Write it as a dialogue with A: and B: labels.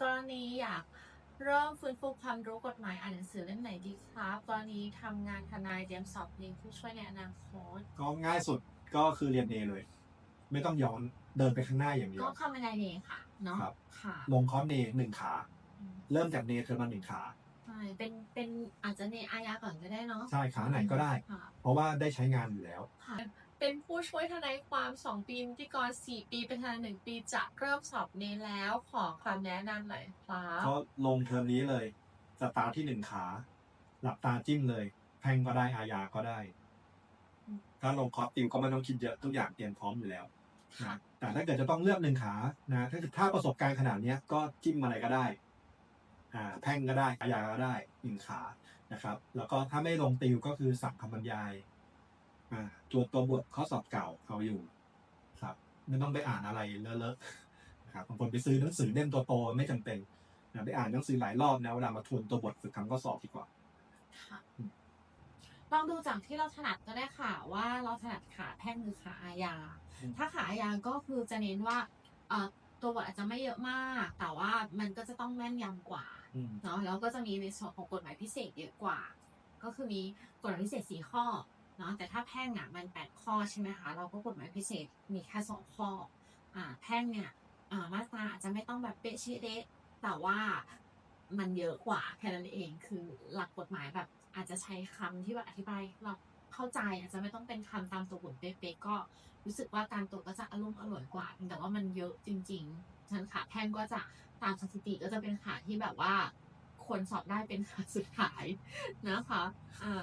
A: กรณีอยากเริ่มฟื้นฟูความรู้กฎหมายอ่านหนังสือเล่มไหนดีครับ กรณีทำงานทนายเตรียมสอบเรียนผู้ช่วยในอนาคต
B: ก็ง่ายสุดก็คือเรียนเอเลย ไม่ต้องย้อนเดินไปข้างหน้าอย่างเดีย
A: ก็
B: ว
A: คำบรรยายเองค่ะเนาะ
B: ครับ
A: ค่ะ
B: ลงคอร์สเนหนึ่งขา
A: อืม
B: เริ่มจากเนเธอมาหนึ่งขา
A: ใช่เป็นเป็นอาจจะในอาญาก่อนก็ได้เนาะ
B: ใช่ขาไหนก็ได้
A: ค่ะ
B: เพราะว่าได้ใช้งานอยู่แล้ว
A: ค่ะ เป็นผู้ช่วยทนายความ 2 ปีนิติกร 4 ปีเป็นทนายหนึ่งปีจะเริ่มสอบเนแล้วขอคำแนะนำหน่อยครับ
B: ก็ลงเทอมนี้เลยสตาร์ทที่หนึ่งขา หลับตาจิ้มเลย แพ่งก็ได้อาญาก็ได้ ถ้าลงคอร์สติวก็ไม่ต้องคิดเยอะทุกอย่างเตรียมพร้อมอยู่แล้ว
A: ค่ะ
B: นะแต่ถ้าเกิดจะต้องเลือกหนึ่งขานะถ้าถ้าประสบการณ์ขนาดเนี้ยก็จิ้มอะไรก็ได้อ่าแพ่งก็ได้อาญาก็ได้หนึ่งขานะครับ แล้วก็ถ้าไม่ลงติวก็คือสั่งคำบรรยายอ่า ตัวตัวบทข้อสอบเก่าเอาอยู่ครับไม่ต้องไปอ่านอะไรเลอะๆนะครับบางคนไปซื้อหนังสือเล่มโตๆไม่จำเป็นนะไปอ่านหนังสือหลายรอบนะเวลามาทวนตัวบทฝึกคำข้อสอบดีกว่า
A: ค่ะลองดูจากที่เราถนัดก็ได้ค่ะว่าเราถนัดขาแพ่งหรือขาอาญา
B: อืม
A: ถ้าขาอาญาก็คือจะเน้นว่าเอ่อตัวบทอาจจะไม่เยอะมาก แต่ว่ามันก็จะต้องแม่นยำกว่า
B: อืม
A: เนาะแล้วก็จะมีในส่วนของกฎหมายพิเศษเยอะกว่า ก็คือมีกฎหมายพิเศษสี่ข้อ เนาะแต่ถ้าแพ่งอะมันแปดข้อใช่ไหมคะเราก็กฎหมายพิเศษมีแค่สองข้ออ่าแพ่งเนี่ยอ่ามาตราอาจจะไม่ต้องแบบเป๊ะชิเดะแต่ว่ามันเยอะกว่าแค่นั้นเองคือหลักกฎหมายแบบอาจจะใช้คำที่แบบอธิบายเราเข้าใจอาจจะไม่ต้องเป็นคำตามตัวบทเป๊ะๆก็รู้สึกว่าการตรวจก็จะอารมณ์อร่อยกว่า แต่ว่ามันเยอะจริงๆฉะนันขาแพ่งก็จะตามสถิติก็จะเป็นขาที่แบบว่า คนสอบได้เป็นขาสุดท้ายนะคะอ่า